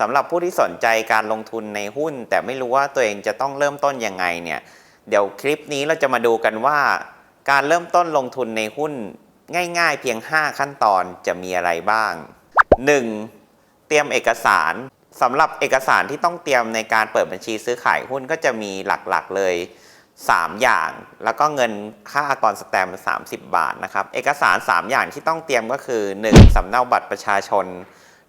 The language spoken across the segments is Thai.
สำหรับผู้ที่สนใจการลงทุนในหุ้น แต่ไม่รู้ว่าตัวเองจะต้องเริ่มต้นยังไงเนี่ยเดี๋ยวคลิปนี้เราจะมาดูกันว่า การเริ่มต้นลงทุนในหุ้นง่าย ๆ เพียง 5 ขั้นตอนจะมีอะไรบ้าง 1. เตรียมเอกสารสำหรับเอกสารที่ต้องเตรียมในการเปิดบัญชีซื้อขายหุ้นก็จะมีหลักๆเลย 3 อย่าง แล้วก็เงินค่าอากรสแตมป์30 บาทนะครับ เอกสาร 3 อย่างที่ต้องเตรียมก็คือ 1. สำเนาบัตรประชาชน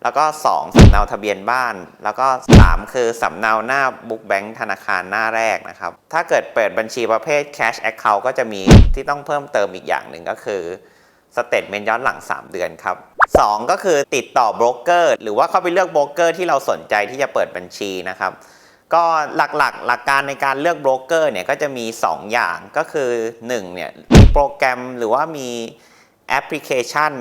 แล้วก็ 2. สำเนาทะเบียนบ้าน แล้วก็ 3 คือสำเนาหน้าบุ๊กแบงค์ธนาคารหน้าแรกนะครับ ถ้าเกิดเปิดบัญชีประเภท cash account ก็จะมีที่ต้องเพิ่มเติมอีกอย่างหนึ่งก็คือสเต t เมนต์ย้อนหลัง 3 เดือนครับ 2 ก็คือติดต่อโบรกเกอร์หรือว่าเข้าไปเลือกโบรกเกอร์ที่เราสนใจที่จะเปิดบัญชีนะครับ ก็หลักๆหลักการในการเลือกโบรกเกอร์เนี่ยก็จะมี 2 อย่างก็คือ1เนี่ยมีโปรแกรมหรือว่ามี แอปพลิเคชัน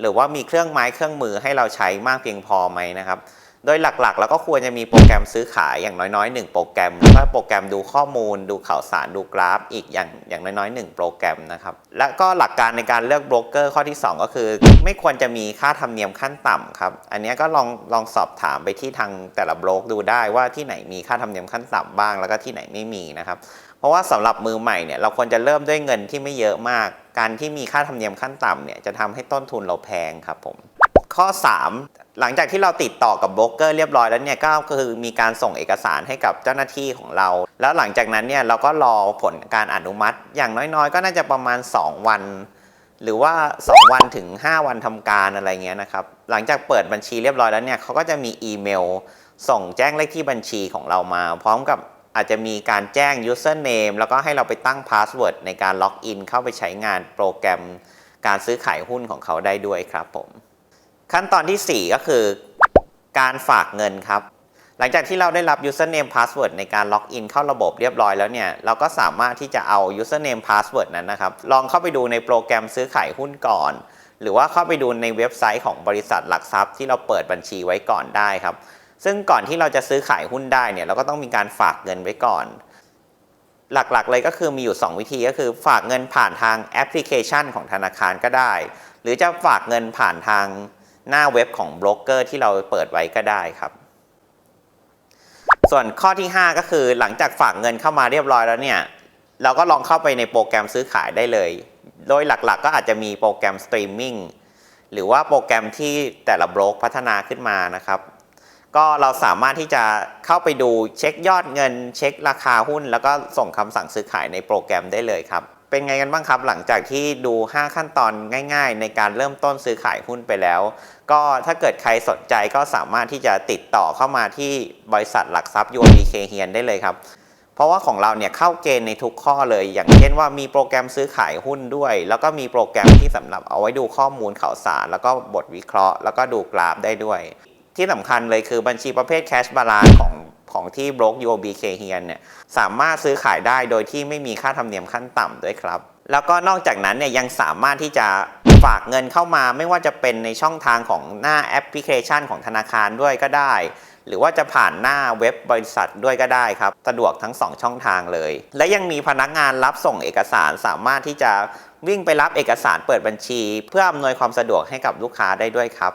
หรือว่ามีเครื่องไม้เครื่องมือให้เราใช้มากเพียงพอไหมนะครับ โดยหลักๆ แล้วก็ควรจะมีโปรแกรมซื้อขายอย่างน้อยๆ 1 โปรแกรมแล้วก็โปรแกรมดูข้อมูล ดูข่าวสารดูกราฟ อีกอย่างอย่างน้อยๆ 1 โปรแกรมนะครับ และก็หลักการในการเลือกโบรกเกอร์ข้อที่ 2 ก็คือ ไม่ควรจะมีค่าธรรมเนียมขั้นต่ำครับ อันนี้ก็ลองลองสอบถามไปที่ทางแต่ละโบรกดูได้ว่าที่ไหนมีค่าธรรมเนียมขั้นต่ำบ้าง แล้วก็ที่ไหนไม่มีนะครับเพราะว่าสำหรับมือใหม่เนี่ยเราควรจะเริ่มด้วยเงินที่ไม่เยอะมาก การที่มีค่าธรรมเนียมขั้นต่ำเนี่ยจะทำให้ต้นทุนเราแพงครับผมข้อ 3 หลังจากที่เราติดต่อกับโบรกเกอร์เรียบร้อยแล้วเนี่ยก็คือมีการส่งเอกสารให้กับเจ้าหน้าที่ของเรา แล้วหลังจากนั้นเนี่ยเราก็รอผลการอนุมัติ อย่างน้อยๆ ก็น่าจะประมาณ 2 วัน หรือว่า 2 วันถึง 5 วันทำการอะไรเงี้ยนะครับ หลังจากเปิดบัญชีเรียบร้อยแล้วเนี่ยเขาก็จะมีอีเมล ส่งแจ้งเลขที่บัญชีของเรามา พร้อมกับอาจจะมีการแจ้ง username แล้วก็ให้เราไปตั้ง password ในการล็อกอินเข้าไปใช้งานโปรแกรมการซื้อขายหุ้นของเขาได้ด้วยครับผม ขั้นตอนทีสี่ 4 ก็คือการฝากเงินครับ หลังจากที่เราได้รับ username password ในการล็อกอินเข้าระบบเรียบร้อยแล้วเนี่ย เราก็สามารถที่จะเอา username password นั้นนะครับ ลองเข้าไปดูในโปรแกรมซื้อขายหุ้นก่อน หรือว่าเข้าไปดูในเว็บไซต์ของบริษัทหลักทรัพย์ที่เราเปิดบัญชีไว้ก่อนได้ครับ ซึ่งก่อนที่เราจะซื้อขายหุ้นได้เนี่ย เราก็ต้องมีการฝากเงินไว้ก่อน หลักๆเลยก็คือมีอยู่ 2 วิธีก็คือ ฝากเงินผ่านทางแอปพลิเคชันของธนาคารก็ได้ หรือจะฝากเงินผ่านทาง หน้าเว็บของโบรกเกอร์ที่เราเปิดไว้ก็ได้ครับ ส่วนข้อที่ 5 ก็คือหลังจากฝากเงินเข้ามาเรียบร้อยแล้วเนี่ย เราก็ลองเข้าไปในโปรแกรมซื้อขายได้เลย โดยหลักๆ ก็อาจจะมีโปรแกรมสตรีมมิ่งหรือว่าโปรแกรมที่แต่ละโบรกพัฒนาขึ้นมานะครับ ก็เราสามารถที่จะเข้าไปดูเช็คยอดเงิน เช็คราคาหุ้น แล้วก็ส่งคำสั่งซื้อขายในโปรแกรมได้เลยครับ เป็นไงกันบ้างครับหลังจากที่ดู 5 ขั้นตอนง่าย ๆ ในการเริ่มต้นซื้อขายหุ้นไปแล้ว ก็ถ้าเกิดใครสนใจก็สามารถที่จะติดต่อเข้ามาที่บริษัทหลักทรัพย์ UOB เฮียนได้เลยครับ เพราะว่าของเราเนี่ยเข้าเกณฑ์ในทุกข้อเลย อย่างเช่นว่ามีโปรแกรมซื้อขายหุ้นด้วย แล้วก็มีโปรแกรมที่สำหรับเอาไว้ดูข้อมูลข่าวสาร แล้วก็บทวิเคราะห์ แล้วก็ดูกราฟได้ด้วย ที่สำคัญเลยคือบัญชีประเภท cash balance ของ ของที่บล็อก UOB เคเฮียนเนี่ยสามารถซื้อขายได้โดยที่ไม่มีค่าธรรมเนียมขั้นต่ำด้วยครับ แล้วก็นอกจากนั้นเนี่ยยังสามารถที่จะฝากเงินเข้ามาไม่ว่าจะเป็นในช่องทางของหน้าแอปพลิเคชันของธนาคารด้วยก็ได้ หรือว่าจะผ่านหน้าเว็บบริษัทด้วยก็ได้ครับ สะดวกทั้ง 2 ช่องทางเลย และยังมีพนักงานรับส่งเอกสารสามารถที่จะวิ่งไปรับเอกสารเปิดบัญชี เพื่ออำนวยความสะดวกให้กับลูกค้าได้ด้วยครับ